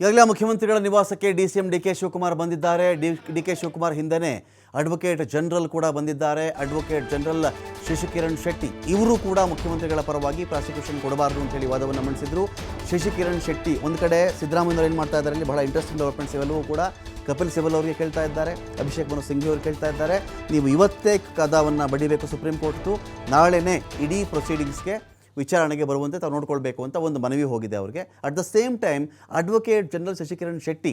ಈಗಾಗಲೇ ಮುಖ್ಯಮಂತ್ರಿಗಳ ನಿವಾಸಕ್ಕೆ D C M D K Shivakumar ಬಂದಿದ್ದಾರೆ. ಡಿ ಡಿ ಕೆ ಶಿವಕುಮಾರ್ ಹಿಂದೆನೆ ಅಡ್ವೊಕೇಟ್ ಜನರಲ್ ಕೂಡ ಬಂದಿದ್ದಾರೆ. ಅಡ್ವೊಕೇಟ್ ಜನರಲ್ ಶಶಿಕಿರಣ್ ಶೆಟ್ಟಿ ಇವರು ಕೂಡ ಮುಖ್ಯಮಂತ್ರಿಗಳ ಪರವಾಗಿ ಪ್ರಾಸಿಕ್ಯೂಷನ್ ಕೊಡಬಾರದು ಅಂತ ಹೇಳಿ ವಾದವನ್ನು ಮಂಡಿಸಿದ್ರು. ಶಶಿಕಿರಣ್ ಶೆಟ್ಟಿ ಒಂದು ಕಡೆ ಸಿದ್ದರಾಮಯ್ಯವರು ಏನು ಮಾಡ್ತಾ ಇದ್ದಾರೆ ಬಹಳ ಇಂಟ್ರೆಸ್ಟಿಂಗ್ ಡೆವಲಪ್ಮೆಂಟ್ಸ್ ಇವೆಲ್ಲವೂ ಕೂಡ ಕಪಿಲ್ ಸಿಬಲ್ ಅವರಿಗೆ ಕೇಳ್ತಾ ಇದ್ದಾರೆ. ಅಭಿಷೇಕ್ ಮನು ಸಿಂಘಿ ಅವರು ಕೇಳ್ತಾ ಇದ್ದಾರೆ. ನೀವು ಇವತ್ತೇ ಕದವನ್ನು ಬಡಿಬೇಕು ಸುಪ್ರೀಂ ಕೋರ್ಟ್ದು. ನಾಳೆನೇ ಇಡೀ ಪ್ರೊಸೀಡಿಂಗ್ಸ್ಗೆ ವಿಚಾರಣೆಗೆ ಬರುವಂತೆ ತಾವು ನೋಡ್ಕೊಳ್ಬೇಕು ಅಂತ ಒಂದು ಮನವಿ ಹೋಗಿದೆ ಅವರಿಗೆ. At the same time advocate general Shashikiran Shetty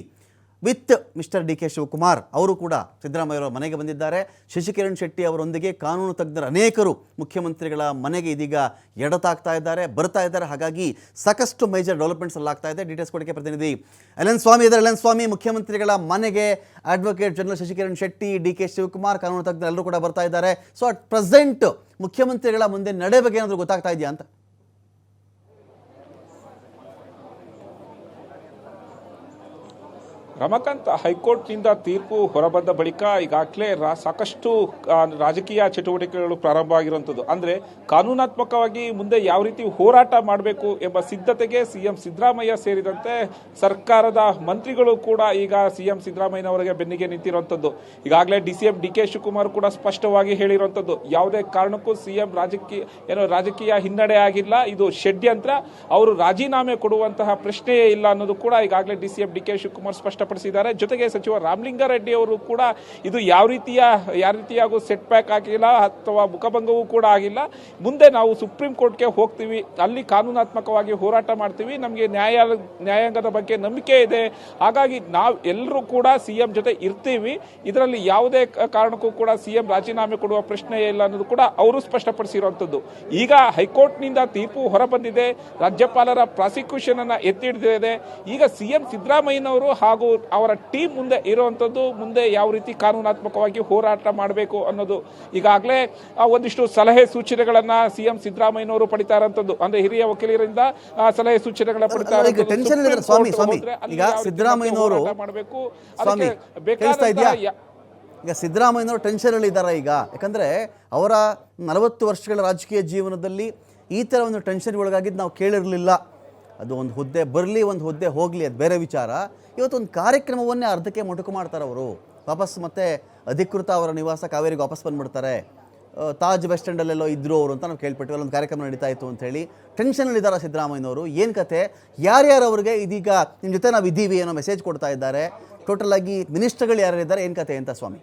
with mister D K Shivakumar. ಅವರು ಕೂಡ ಸಿದ್ದರಾಮಯ್ಯವರ ಮನೆಗೆ ಬಂದಿದ್ದಾರೆ. ಶಶಿಕಿರಣ್ ಶೆಟ್ಟಿ ಅವರೊಂದಿಗೆ ಕಾನೂನು ತಜ್ಞರ ಅನೇಕರು ಮುಖ್ಯಮಂತ್ರಿಗಳ ಮನೆಗೆ ಇದೀಗ ಎಡತಾಗ್ತಾ ಇದ್ದಾರೆ, ಬರ್ತಾ ಇದ್ದಾರೆ. ಹಾಗಾಗಿ ಸಾಕಷ್ಟು ಮೇಜರ್ ಡೆವಲಪ್ಮೆಂಟ್ಸ್ ಅಲ್ಲಿ ಆಗ್ತಾ ಇದೆ. ಡೀಟೇಲ್ಸ್ ಕೊಡಕ್ಕೆ ಪ್ರತಿನಿಧಿ ಎಲನ್ ಸ್ವಾಮಿ ಇದ್ದಾರೆ. ಎನ್ ಸ್ವಾಮಿ, ಮುಖ್ಯಮಂತ್ರಿಗಳ ಮನೆಗೆ advocate general Shashikiran Shetty, D K Shivakumar, ಕಾನೂನು ತಜ್ಞರು ಎಲ್ಲರೂ ಕೂಡ ಬರ್ತಾ ಇದ್ದಾರೆ. ಸೊ ಅಟ್ ಪ್ರೆಸೆಂಟ್ ಮುಖ್ಯಮಂತ್ರಿಗಳ ಮುಂದೆ ನಡೆ ಬಗ್ಗೆ ಏನಾದರೂ ಗೊತ್ತಾಗ್ತಾ ಇದೆಯಾ ಅಂತ? ರಮಕಾಂತ್ ಹೈಕೋರ್ಟ್ನಿಂದ ತೀರ್ಪು ಹೊರಬಂದ ಬಳಿಕ ಈಗಾಗಲೇ ಸಾಕಷ್ಟು ರಾಜಕೀಯ ಚಟುವಟಿಕೆಗಳು ಪ್ರಾರಂಭ ಆಗಿರುವಂಥದ್ದು. ಅಂದರೆ ಕಾನೂನಾತ್ಮಕವಾಗಿ ಮುಂದೆ ಯಾವ ರೀತಿ ಹೋರಾಟ ಮಾಡಬೇಕು ಎಂಬ ಸಿದ್ಧತೆಗೆ ಸಿ ಎಂ ಸಿದ್ದರಾಮಯ್ಯ ಸೇರಿದಂತೆ ಸರ್ಕಾರದ ಮಂತ್ರಿಗಳು ಕೂಡ ಈಗ ಸಿ ಎಂ ಸಿದ್ದರಾಮಯ್ಯನವರಿಗೆ ಬೆನ್ನಿಗೆ ನಿಂತಿರುವಂಥದ್ದು. ಈಗಾಗಲೇ D C M D K Shivakumar ಕೂಡ ಸ್ಪಷ್ಟವಾಗಿ ಹೇಳಿರುವಂಥದ್ದು. ಯಾವುದೇ ಕಾರಣಕ್ಕೂ ಸಿ ಎಂ ರಾಜಕೀಯ, ಏನೋ ರಾಜಕೀಯ ಹಿನ್ನಡೆ ಆಗಿಲ್ಲ, ಇದು ಷಡ್ಯಂತ್ರ. ಅವರು ರಾಜೀನಾಮೆ ಕೊಡುವಂತಹ ಪ್ರಶ್ನೆಯೇ ಇಲ್ಲ ಅನ್ನೋದು ಕೂಡ ಈಗಾಗಲೇ D C M D K Shivakumar ಸ್ಪಷ್ಟಪಡಿಸಿದ್ದಾರೆ ಜೊತೆಗೆ ಸಚಿವ ರಾಮಲಿಂಗಾರೆಡ್ಡಿ ಅವರು ಕೂಡ ಇದು ಯಾವ ರೀತಿಯ, ಯಾವ ರೀತಿಯಾಗೂ ಸೆಟ್ ಬ್ಯಾಕ್ ಆಗಿಲ್ಲ ಅಥವಾ ಮುಖಭಂಗವೂ ಕೂಡ ಆಗಿಲ್ಲ. ಮುಂದೆ ನಾವು ಸುಪ್ರೀಂ ಕೋರ್ಟ್ಗೆ ಹೋಗ್ತೀವಿ. ಅಲ್ಲಿ ಕಾನೂನಾತ್ಮಕವಾಗಿ ಹೋರಾಟ ಮಾಡ್ತೀವಿ. ನಮಗೆ ನ್ಯಾಯ, ನ್ಯಾಯಾಂಗದ ಬಗ್ಗೆ ನಂಬಿಕೆ ಇದೆ. ಹಾಗಾಗಿ ನಾವು ಎಲ್ಲರೂ ಕೂಡ ಸಿಎಂ ಜೊತೆ ಇರ್ತೀವಿ. ಇದರಲ್ಲಿ ಯಾವುದೇ ಕಾರಣಕ್ಕೂ ಕೂಡ ಸಿಎಂ ರಾಜೀನಾಮೆ ಕೊಡುವ ಪ್ರಶ್ನೆಯೇ ಇಲ್ಲ ಅನ್ನೋದು ಕೂಡ ಅವರು ಸ್ಪಷ್ಟಪಡಿಸಿರುವಂಥದ್ದು. ಈಗ ಹೈಕೋರ್ಟ್ನಿಂದ ತೀರ್ಪು ಹೊರಬಂದಿದೆ. ರಾಜ್ಯಪಾಲರ ಪ್ರಾಸಿಕ್ಯೂಷನ್ ಅನ್ನ ಎತ್ತಿ ಹಿಡಿದಿದೆ ಈಗ ಸಿಎಂ ಸಿದ್ದರಾಮಯ್ಯನವರು ಹಾಗೂ ಅವರ ಟೀಮ್ ಮುಂದೆ ಇರುವಂಥದ್ದು ಮುಂದೆ ಯಾವ ರೀತಿ ಕಾನೂನಾತ್ಮಕವಾಗಿ ಹೋರಾಟ ಮಾಡಬೇಕು ಅನ್ನೋದು ಈಗಾಗಲೇ ಒಂದಿಷ್ಟು ಸಲಹೆ ಸೂಚನೆಗಳನ್ನ ಸಿಎಂ ಸಿದ್ದರಾಮಯ್ಯನವರು ಪಡಿತಾ ಇರುವಂಥದ್ದು ಅಂದ್ರೆ ಹಿರಿಯ ವಕೀಲರಿಂದ ಆ, ಸಲಹೆ ಸೂಚನೆಗಳ ಪಡಿತಾ ಸಿದ್ದರಾಮಯ್ಯನವರು ಮಾಡಬೇಕು? ಅದಕ್ಕೆ ಈಗ ಸಿದ್ದರಾಮಯ್ಯನವರು ಟೆನ್ಷನಲ್ಲಿ ಇದ್ದಾರೆ ಈಗ? ಯಾಕಂದ್ರೆ ಅವರ ನಲವತ್ತು ವರ್ಷಗಳ ರಾಜಕೀಯ ಜೀವನದಲ್ಲಿ ಈ ಥರ ಒಂದು ಟೆನ್ಷನ್ ಒಳಗಾಗಿದ್ದು ನಾವು ಕೇಳಿರಲಿಲ್ಲ. ಅದು ಒಂದು ಹುದ್ದೆ ಬರಲಿ, ಒಂದು ಹುದ್ದೆ ಹೋಗಲಿ, ಅದು ಬೇರೆ ವಿಚಾರ. ಇವತ್ತು ಒಂದು ಕಾರ್ಯಕ್ರಮವನ್ನೇ ಅರ್ಧಕ್ಕೆ ಮೊಟಕು ಮಾಡ್ತಾರೆ ಅವರು. ವಾಪಸ್ ಮತ್ತೆ ಅಧಿಕೃತ ಅವರ ನಿವಾಸ ಕಾವೇರಿಗೆ ವಾಪಸ್ ಬಂದುಬಿಡ್ತಾರೆ. ತಾಜ್ ವೆಸ್ಟ್ ಸ್ಟ್ಯಾಂಡಲ್ಲೆಲ್ಲೋ ಇದ್ರು ಅವರು ಅಂತ ನಾವು ಕೇಳ್ಪಟ್ಟಿವಿ ಅಲ್ಲೊಂದು ಕಾರ್ಯಕ್ರಮ ನಡೀತಾ ಇತ್ತು ಅಂತ ಹೇಳಿ. ಟೆನ್ಷನಲ್ಲಿದ್ದಾರೆ ಸಿದ್ದರಾಮಯ್ಯನವರು. ಏನು ಕತೆ? ಯಾರ್ಯಾರು ಅವರಿಗೆ ಇದೀಗ ನಿಮ್ಮ ಜೊತೆ ನಾವು ಇದ್ದೀವಿ ಅನ್ನೋ ಮೆಸೇಜ್ ಕೊಡ್ತಾ ಇದ್ದಾರೆ. ಟೋಟಲ್ ಆಗಿ ಮಿನಿಸ್ಟರ್ಗಳು ಯಾರ್ಯಾರಿದ್ದಾರೆ, ಏನು ಕತೆ ಅಂತ ಸ್ವಾಮಿ?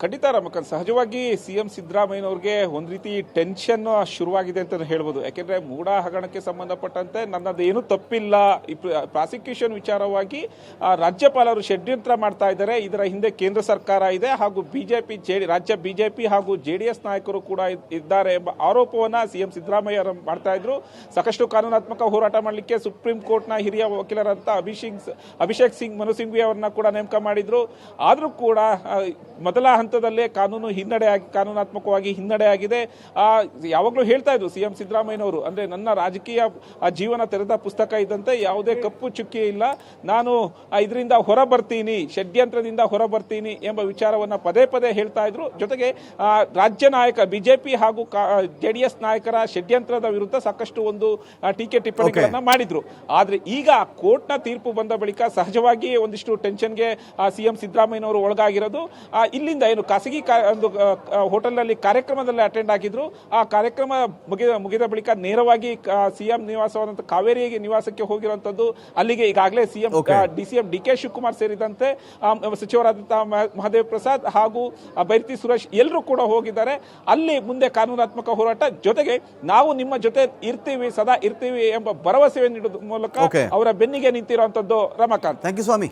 ಖಂಡಿತ ರಮಕಾಂತ್ ಸಹಜವಾಗಿ ಸಿ ಎಂ ಸಿದ್ದರಾಮಯ್ಯನವ್ರಿಗೆ ಒಂದು ರೀತಿ ಟೆನ್ಷನ್ ಶುರುವಾಗಿದೆ ಅಂತ ಹೇಳ್ಬೋದು. ಯಾಕೆಂದರೆ ಮೂಡ ಹಗರಣಕ್ಕೆ ಸಂಬಂಧಪಟ್ಟಂತೆ ನನ್ನದೇನು ತಪ್ಪಿಲ್ಲ. ಪ್ರಾಸಿಕ್ಯೂಷನ್ ವಿಚಾರವಾಗಿ ರಾಜ್ಯಪಾಲರು ಷಡ್ಯಂತ್ರ ಮಾಡ್ತಾ ಇದ್ದಾರೆ. ಇದರ ಹಿಂದೆ ಕೇಂದ್ರ ಸರ್ಕಾರ ಇದೆ. ಹಾಗೂ ಬಿಜೆಪಿ ರಾಜ್ಯ ಬಿಜೆಪಿ ಹಾಗೂ ಜೆಡಿಎಸ್ ನಾಯಕರು ಕೂಡ ಇದ್- ಇದ್ದಾರೆ ಎಂಬ ಆರೋಪವನ್ನು ಸಿ ಎಂ ಸಿದ್ದರಾಮಯ್ಯ ಅವರು ಮಾಡ್ತಾ ಇದ್ರು. ಸಾಕಷ್ಟು ಕಾನೂನಾತ್ಮಕ ಹೋರಾಟ ಮಾಡಲಿಕ್ಕೆ ಸುಪ್ರೀಂ ಕೋರ್ಟ್ನ ಹಿರಿಯ ವಕೀಲರಂತ ಅಭಿಷೇಕ್ ಅಭಿಷೇಕ್ ಸಿಂಗ್, ಮನು ಸಿಂಘ್ವಿ ಅವರನ್ನ ಕೂಡ ನೇಮಕ ಮಾಡಿದ್ರು. ಆದರೂ ಕೂಡ ಮೊದಲ ಹಂತದಲ್ಲೇ ಕಾನೂನು ಹಿನ್ನಡೆ ಆಗಿ ಕಾನೂನಾತ್ಮಕವಾಗಿ ಹಿನ್ನಡೆ ಆಗಿದೆ. ಆ, ಯಾವಾಗಲೂ ಹೇಳ್ತಾ ಇದ್ರು ಸಿಎಂ ಸಿದ್ದರಾಮಯ್ಯನವರು. ಅಂದರೆ ನನ್ನ ರಾಜಕೀಯ ಜೀವನ ತೆರೆದ ಪುಸ್ತಕ ಇದ್ದಂತೆ ಯಾವುದೇ ಕಪ್ಪು ಚುಕ್ಕಿ ಇಲ್ಲ. ನಾನು ಇದರಿಂದ ಹೊರ ಬರ್ತೀನಿ ಷಡ್ಯಂತ್ರದಿಂದ ಹೊರ ಬರ್ತೀನಿ ಎಂಬ ವಿಚಾರವನ್ನು ಪದೇ ಪದೇ ಹೇಳ್ತಾ ಇದ್ರು. ಜೊತೆಗೆ ಆ, ರಾಜ್ಯ ನಾಯಕ ಬಿಜೆಪಿ ಹಾಗೂ ಜೆಡಿಎಸ್ ನಾಯಕರ ಷಡ್ಯಂತ್ರದ ವಿರುದ್ಧ ಸಾಕಷ್ಟು ಒಂದು ಟೀಕೆ ಟಿಪ್ಪಣಿಗಳನ್ನು ಮಾಡಿದ್ರು. ಆದರೆ ಈಗ ಕೋರ್ಟ್ನ ತೀರ್ಪು ಬಂದ ಬಳಿಕ ಸಹಜವಾಗಿ ಒಂದಿಷ್ಟು ಟೆನ್ಷನ್ಗೆ ಸಿಎಂ ಸಿದ್ದರಾಮಯ್ಯನವರು ಒಳಗಾಗಿರೋದು. ಇಲ್ಲಿಂದ ಏನು ಖಾಸಗಿ ಒಂದು ಹೋಟೆಲ್ನಲ್ಲಿ ಕಾರ್ಯಕ್ರಮದಲ್ಲಿ ಅಟೆಂಡ್ ಆಗಿದ್ರು. ಆ ಕಾರ್ಯಕ್ರಮ ಮುಗಿದ ಮುಗಿದ ಬಳಿಕ ನೇರವಾಗಿ ಸಿಎಂ ನಿವಾಸವಾದಂಥ ಕಾವೇರಿ ನಿವಾಸಕ್ಕೆ ಹೋಗಿರುವಂತದ್ದು ಅಲ್ಲಿಗೆ ಈಗಾಗಲೇ CM DCM D C M D K Shivakumar ಸೇರಿದಂತೆ ಸಚಿವರಾದಂತಹ ಮಹದೇವ್ ಪ್ರಸಾದ್ ಹಾಗೂ ಬೈರತಿ ಸುರೇಶ್ ಎಲ್ಲರೂ ಕೂಡ ಹೋಗಿದ್ದಾರೆ. ಅಲ್ಲಿ ಮುಂದೆ ಕಾನೂನಾತ್ಮಕ ಹೋರಾಟ. ಜೊತೆಗೆ ನಾವು ನಿಮ್ಮ ಜೊತೆ ಇರ್ತೀವಿ ಸದಾ ಇರ್ತೀವಿ ಎಂಬ ಭರವಸೆ ನೀಡೋದ್ರ ಮೂಲಕ ಅವರ ಬೆನ್ನಿಗೆ ನಿಂತಿರುವಂತದ್ದು ರಮಾಕಾಂತ್. Thank you Swamy.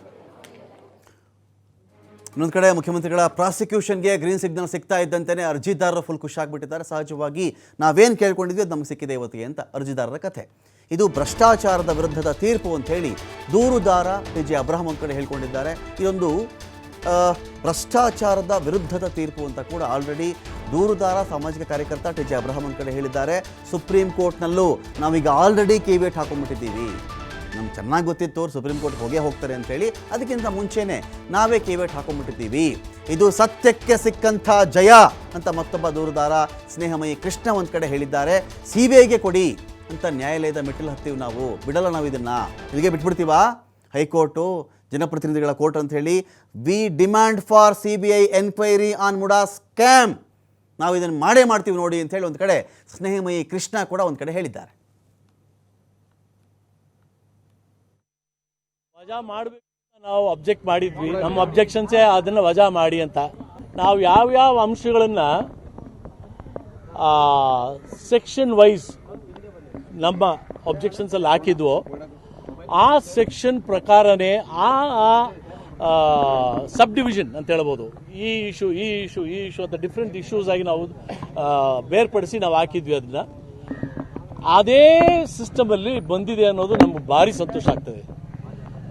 ಇನ್ನೊಂದು ಕಡೆ ಮುಖ್ಯಮಂತ್ರಿಗಳ ಪ್ರಾಸಿಕ್ಯೂಷನ್ಗೆ ಗ್ರೀನ್ ಸಿಗ್ನಲ್ ಸಿಗ್ತಾ ಇದ್ದಂತೆಯೇ ಅರ್ಜಿದಾರರು ಫುಲ್ ಖುಷಿಯಾಗ್ಬಿಟ್ಟಿದ್ದಾರೆ ಸಹಜವಾಗಿ ನಾವೇನು ಕೇಳ್ಕೊಂಡಿದ್ವಿ, ಅದು ನಮ್ಗೆ ಸಿಕ್ಕಿದೆ ಇವತ್ತಿಗೆ ಅಂತ ಅರ್ಜಿದಾರರ ಕಥೆ. ಇದು ಭ್ರಷ್ಟಾಚಾರದ ವಿರುದ್ಧದ ತೀರ್ಪು ಅಂತ ಹೇಳಿ ದೂರುದಾರ ಪಿ ಜೆ ಅಬ್ರಹಂ ಒಂದು ಕಡೆ ಹೇಳ್ಕೊಂಡಿದ್ದಾರೆ. ಇದೊಂದು ಭ್ರಷ್ಟಾಚಾರದ ವಿರುದ್ಧದ ತೀರ್ಪು ಅಂತ ಕೂಡ ಆಲ್ರೆಡಿ ದೂರುದಾರ ಸಾಮಾಜಿಕ ಕಾರ್ಯಕರ್ತ ಟಿ ಜೆ ಅಬ್ರಹಂ ಕಡೆ ಹೇಳಿದ್ದಾರೆ. ಸುಪ್ರೀಂ ಕೋರ್ಟ್ನಲ್ಲೂ ನಾವೀಗ ಆಲ್ರೆಡಿ ಕೇವಿಯಟ್ ಹಾಕೊಂಡ್ಬಿಟ್ಟಿದ್ದೀವಿ. ನಮ್ಗೆ ಚೆನ್ನಾಗಿ ಗೊತ್ತಿತ್ತು ಅವ್ರು ಸುಪ್ರೀಂ ಕೋರ್ಟ್ ಹೋಗೇ ಹೋಗ್ತಾರೆ ಅಂತೇಳಿ. ಅದಕ್ಕಿಂತ ಮುಂಚೆನೆ ನಾವೇ ಕೇವೇಟ್ ಹಾಕೊಂಡ್ಬಿಟ್ಟಿದ್ದೀವಿ. ಇದು ಸತ್ಯಕ್ಕೆ ಸಿಕ್ಕಂಥ ಜಯ ಅಂತ ಮತ್ತೊಬ್ಬ ದೂರುದಾರ ಸ್ನೇಹಮಯಿ ಕೃಷ್ಣ ಒಂದು ಕಡೆ ಹೇಳಿದ್ದಾರೆ. ಸಿ ಬಿ ಐಗೆ ಕೊಡಿ ಅಂತ ನ್ಯಾಯಾಲಯದ ಮೆಟ್ಟಿಲು ಹತ್ತೀವಿ ನಾವು. ಬಿಡಲ್ಲ ನಾವು ಇದನ್ನ. ಇಲ್ಲಿಗೆ ಬಿಟ್ಬಿಡ್ತೀವಾ? ಹೈಕೋರ್ಟು, ಜನಪ್ರತಿನಿಧಿಗಳ ಕೋರ್ಟ್ ಅಂತ ಹೇಳಿ we demand for C B I enquiry on MUDA scam ನಾವು ಇದನ್ನು ಮಾಡೇ ಮಾಡ್ತೀವಿ ನೋಡಿ ಅಂತ ಹೇಳಿ ಒಂದು ಕಡೆ ಸ್ನೇಹಮಯಿ ಕೃಷ್ಣ ಕೂಡ ಒಂದು ಕಡೆ ಹೇಳಿದ್ದಾರೆ. ವಜಾ ಮಾಡಬೇಕು ನಾವು ಅಬ್ಜೆಕ್ಟ್ ಮಾಡಿದ್ವಿ. ನಮ್ಮ ಅಬ್ಜೆಕ್ಷನ್ಸೇ ಅದನ್ನು ವಜಾ ಮಾಡಿ ಅಂತ. ನಾವು ಯಾವ್ಯಾವ ಅಂಶಗಳನ್ನು ಸೆಕ್ಷನ್ ವೈಸ್ ನಮ್ಮ ಅಬ್ಜೆಕ್ಷನ್ಸಲ್ಲಿ ಹಾಕಿದ್ವೋ, ಆ ಸೆಕ್ಷನ್ ಪ್ರಕಾರನೇ ಆ ಸಬ್ ಡಿವಿಷನ್ ಅಂತ ಹೇಳ್ಬೋದು. ಈ ಇಶ್ಯೂ ಈ ಇಶ್ಯೂ ಈ ಇಶ್ಯೂ ಅಂತ ಡಿಫ್ರೆಂಟ್ ಇಶ್ಯೂಸ್ ಆಗಿ ನಾವು ಬೇರ್ಪಡಿಸಿ ನಾವು ಹಾಕಿದ್ವಿ ಅದನ್ನ ಅದೇ ಸಿಸ್ಟಮಲ್ಲಿ ಬಂದಿದೆ ಅನ್ನೋದು ನಮ್ಗೆ ಭಾರಿ ಸಂತೋಷ ಆಗ್ತದೆ.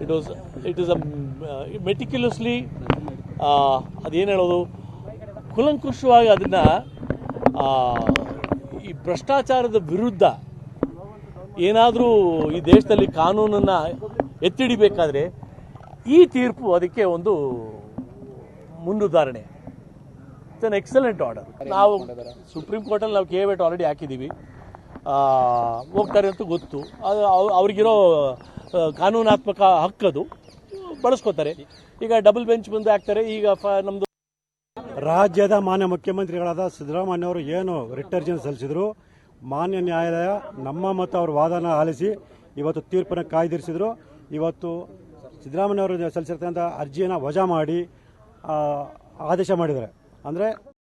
It was it is a meticulously ಅದೇನು ಹೇಳೋದು? ಕುಲಂಕುಷವಾಗಿ ಅದನ್ನು ಈ ಭ್ರಷ್ಟಾಚಾರದ ವಿರುದ್ಧ ಏನಾದರೂ ಈ ದೇಶದಲ್ಲಿ ಕಾನೂನನ್ನು ಎತ್ತಿಡಿಬೇಕಾದ್ರೆ ಈ ತೀರ್ಪು ಅದಕ್ಕೆ ಒಂದು ಮುಂದುದಾರಣೆ ಇಟ್ಸ್ ಅನ್ ಎಕ್ಸಲೆಂಟ್ ಆರ್ಡರ್ ನಾವು ಸುಪ್ರೀಂ ಕೋರ್ಟಲ್ಲಿ ನಾವು ಕೇವೇಟ್ ಆಲ್ರೆಡಿ ಹಾಕಿದ್ದೀವಿ. ಹೋಗ್ತಾರೆ ಅಂತ ಗೊತ್ತು. ಅದು ಅವ್- ಅವ್ರಿಗಿರೋ ಕಾನೂನಾತ್ಮಕ ಹಕ್ಕದು ಬಳಸ್ಕೋತಾರೆ. ಈಗ ಡಬಲ್ ಬೆಂಚ್ ಬಂದು ಹಾಕ್ತಾರೆ. ಈಗ ಫ- ರಾಜ್ಯದ ಮಾನ್ಯ ಮುಖ್ಯಮಂತ್ರಿಗಳಾದ ಸಿದ್ದರಾಮಯ್ಯ ಅವರು ಏನು ರಿಟರ್ಜನ್ ಸಲ್ಲಿಸಿದ್ರು? ಮಾನ್ಯ ನ್ಯಾಯಾಲಯ ನಮ್ಮ ಮತ್ತು ಅವ್ರ ವಾದನ ಆಲಿಸಿ ಇವತ್ತು ತೀರ್ಪನ್ನು ಕಾಯ್ದಿರಿಸಿದ್ರು. ಇವತ್ತು ಸಿದ್ದರಾಮಯ್ಯ ಅವರು ಸಲ್ಲಿಸಿರ್ತಕ್ಕಂಥ ಅರ್ಜಿಯನ್ನು ವಜಾ ಮಾಡಿ ಆದೇಶ ಮಾಡಿದ್ದಾರೆ. ಅಂದರೆ